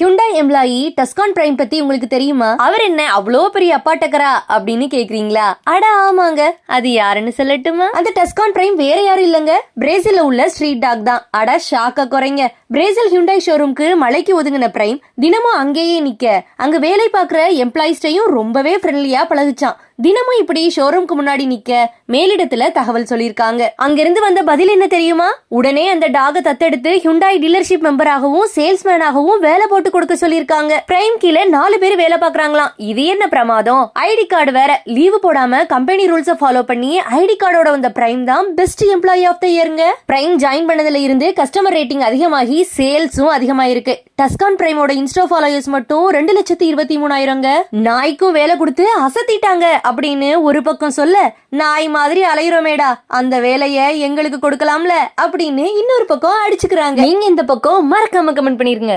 Hyundai employee டஸ்கான் prime பத்தி உங்களுக்கு தெரியுமா? அவர் என்ன அவ்வளோ பெரிய அப்பாட்டக்கரா அப்படின்னு கேக்குறீங்களா? அட ஆமாங்க. அது யாருன்னு சொல்லட்டுமா? அந்த டஸ்கான் பிரைம் வேற யாரும் இல்லங்க. பிரேசில்ல உள்ள ஸ்ட்ரீட் டாக் தான். அட ஷாக்க குறைங்க. பிரேசில் ஹியூண்டாய் ஷோரூம்க்கு மலைக்கு ஒதுங்கின பிரைம் தினமும் அங்கேயே நிக்க. அங்க வேலை பார்க்குற எம்ப்ளாயிஸ்டையும் ரொம்பவே ஃப்ரெண்ட்லியா பழகுச்சான். தினமும் இப்படி ஷோரூம்க்கு முன்னாடி நிக்க மேலிடத்துல தகவல் சொல்லியிருக்காங்க. அங்கிருந்து வந்த பதில் என்ன தெரியுமா? உடனே அந்த டாக தத்தெடுத்து ஹியூண்டாய் டீலர்ஷிப் மெம்பராகவும் சேல்ஸ்மேனாகவும் வேலை போட்டு கொடுக்க சொல்லியிருக்காங்க. பிரைம் கீழே நாலு பேர் வேலை பார்க்கறாங்களாம். இது என்ன பிரமாதம்? ஐடி கார்டு வேற லீவு போடாம கம்பெனி ரூல்ஸை ஃபாலோ பண்ணி ஐடி கார்டோட வந்த பிரைம் தான் பெஸ்ட் எம்ப்ளாயி ஆஃப் த இயருங்க பிரைம் ஜாயின் பண்ணதுல இருந்து கஸ்டமர் ரேட்டிங் அதிகமாகி சேல்ஸும் அதிகமாயிருக்கு. டஸ்கான் பிரைமோட இன்ஸ்டா ஃபாலோயர்ஸ் மட்டும் ரெண்டு லட்சத்தி இருபத்தி மூணாயிரங்க நாய்க்கும் வேலை கொடுத்து அசத்திட்டாங்க அப்படின்னு ஒரு பக்கம் சொல்ல நாய் மாதிரி அலையிறோமேடா அந்த வேலைய எங்களுக்கு கொடுக்கலாம்ல அப்படின்னு இன்னொரு பக்கம் அடிச்சுக்கிறாங்க. நீங்க இந்த பக்கம் மறக்காம கமெண்ட் பண்ணிருங்க.